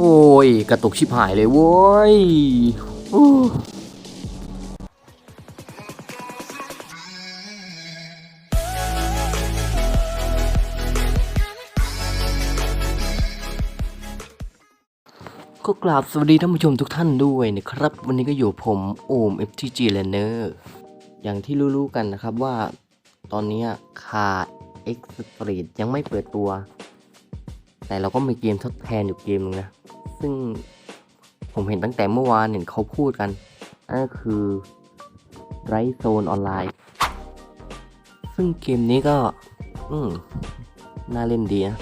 โอ้ย กระตุกชิบหายเลยโว้ยก็กราบสวัสดีท่านผู้ชมทุกท่านด้วยนะครับ วันนี้ก็อยู่ผมโอม FTG l a n n e r อย่างที่รู้ๆกันนะครับว่าตอนนี้คา X Street ยังไม่เปิดตัว แต่เราก็มีเกมทดแทนอยู่เกมหนึงนะ ซึ่งผมเห็นตั้งแต่เมื่อวานเห็นเขาพูดกันนั่นก็คือไรโซนออนไลน์ ซึ่งเกมนี้ก็ อืม น่าเล่นดีนะ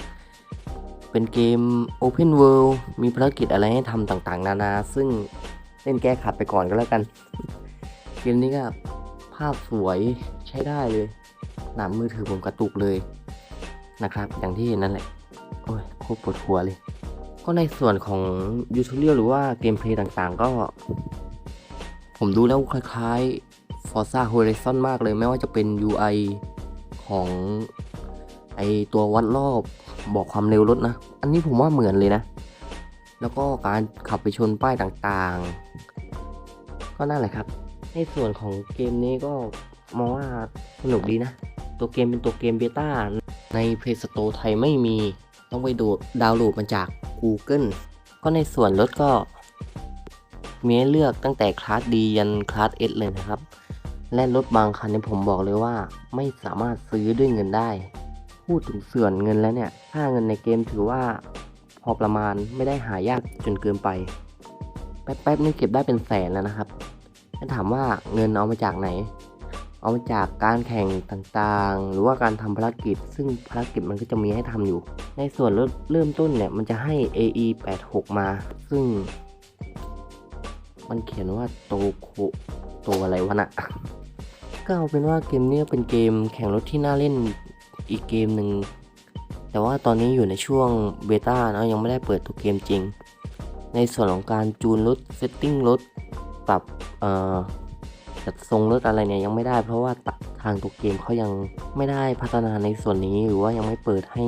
เป็นเกม Open World มีภารกิจอะไรให้ทำต่างๆ นานา ซึ่งเล่นแก้ขัดไปก่อนก็แล้วกัน เกมนี้ก็ ภาพสวยใช้ได้เลย หนามมือถือผมกระตุกเลยนะครับ อย่างที่เห็นนั่นแหละ โอ้ยโคตรปวดหัวเลย ก็ในส่วนของยูทูเรียลหรือว่าเกมเพลย์ต่างๆ ก็ ผมดูแล้วคล้ายๆ Forza Horizon มากเลยไม่ว่าจะเป็น UI ของไอตัววัดรอบบอกความเร็วรถนะ อันนี้ผมว่าเหมือนเลยนะ แล้วก็การขับไปชนป้ายต่างๆ ก็นั่นแหละครับ ในส่วนของเกมนี้ก็มองว่าสนุกดีนะ ตัวเกมเป็นตัวเกมเบต้าใน Play Store ไทยไม่มี ต้องไปดดดาวน์โหลดมาจาก Google ก็ในส่วนรถก็มีให้เลือกตั้งแต่คลาส D ยันคลาส S เลยนะครับ และรถบางคันเนี่ยผมบอกเลยว่าไม่สามารถซื้อด้วยเงินได้ พูดถึงส่วนเงินแล้วเนี่ยค่าเงินในเกมถือว่าพอประมาณไม่ได้หายากจนเกินไป แป๊บๆนี่เก็บได้เป็นแสนแล้วนะครับ ถ้าถามว่าเงินเอามาจากไหน เอามาจากการแข่งต่างๆ หรือว่าการทำภารกิจ ซึ่งภารกิจมันก็จะมีให้ทำอยู่ ในส่วนเริ่มเริ่มต้นเนี่ยมันจะให้ AE 86มา ซึ่ง มันเขียนว่าโตโคโตอะไรวะน่ะก็เอาเป็นว่าเกมนี้เป็นเกมแข่งรถที่น่าเล่นอีกเกมหนึ่งแต่ว่าตอนนี้อยู่ในช่วงเบต้าเนอะยังไม่ได้เปิดตัวเกมจริง ในส่วนของการจูนรถเซตติ้งรถปรับเอ่อ จัดทรงรถอะไรเนี่ยยังไม่ได้ เพราะว่าทางตัวเกมเขายังไม่ได้พัฒนาในส่วนนี้หรือว่ายังไม่เปิดให้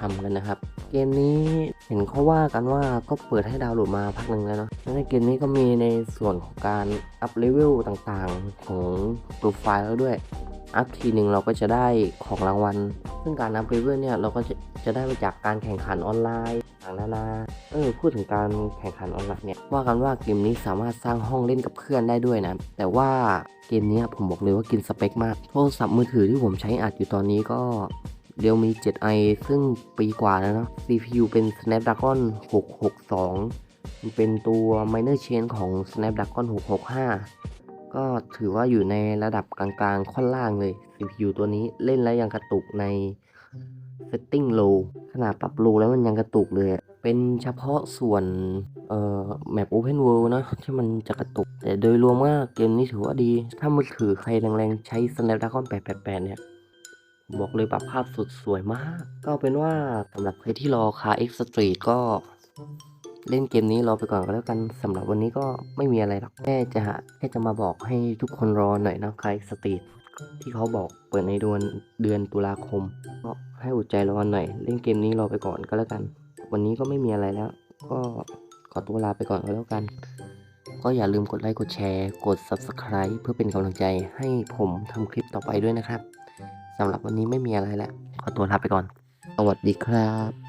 ทำกันนะครับ เกมนี้เห็นเขาว่ากันว่าก็เปิดให้ดาวน์โหลดมาพักหนึ่งแล้วเนาะและในเกมนี้ก็มีในส่วนของการอัพเลเวลต่างๆ ของตัวไฟล์แล้วด้วยอัพทีหนึ่งเราก็จะได้ของรางวัล ซึ่งการอัพเลเวลเนี่ยเราก็จะจะได้มาจากการแข่งขันออนไลน์ต่างๆนานา เออพูดถึงการแข่งขันออนไลน์เนี่ยว่ากันว่าเกมนี้สามารถสร้างห้องเล่นกับเพื่อนได้ด้วยนะ แต่ว่าเกมนี้ผมบอกเลยว่ากินสเปคมาก โทรศัพท์มือถือที่ผมใช้อัดอยู่ตอนนี้ก็ Realme 7i ซึ่งปีกว่าแล้วนะ CPU เป็น Snapdragon 662 มันเป็นตัว minor chain ของ Snapdragon 665 ก็ถือว่าอยู่ในระดับกลางๆ ค่อนล่างเลย CPU ตัวนี้เล่นแล้วยังกระตุกใน setting low ขนาดปรับ low แล้วมันยังกระตุกเลย เป็นเฉพาะส่วนเอ่อ map open world นะที่มันจะกระตุก แต่โดยรวมว่าเกมนี้ถือว่าดี ถ้ามือถือใครแรงๆ ใช้ Snapdragon 888 เนี่ย บอกเลยปรับภาพสุดสวยมาก ก็เป็นว่าสำหรับใครที่รอคา X Street ก็เล่นเกมนี้รอไปก่อนก็แล้วกันสำหรับวันนี้ก็ไม่มีอะไรหรอกแค่จะแค่จะมาบอกให้ทุกคนรอหน่อยนะคา X Street ที่เขาบอกเปิดในเดือนเดือนตุลาคมก็ ให้อดใจรอหน่อย เล่นเกมนี้รอไปก่อนก็แล้วกัน วันนี้ก็ไม่มีอะไรแล้ว ก็ขอตัวลาไปก่อนก็แล้วกัน ก็อย่าลืมกดไลค์กดแชร์กด Subscribe เพื่อเป็นกำลังใจให้ผมทำคลิปต่อไปด้วยนะครับสำหรับวันนี้ไม่มีอะไรแล้วขอตัวลาไปก่อน สวัสดีครับ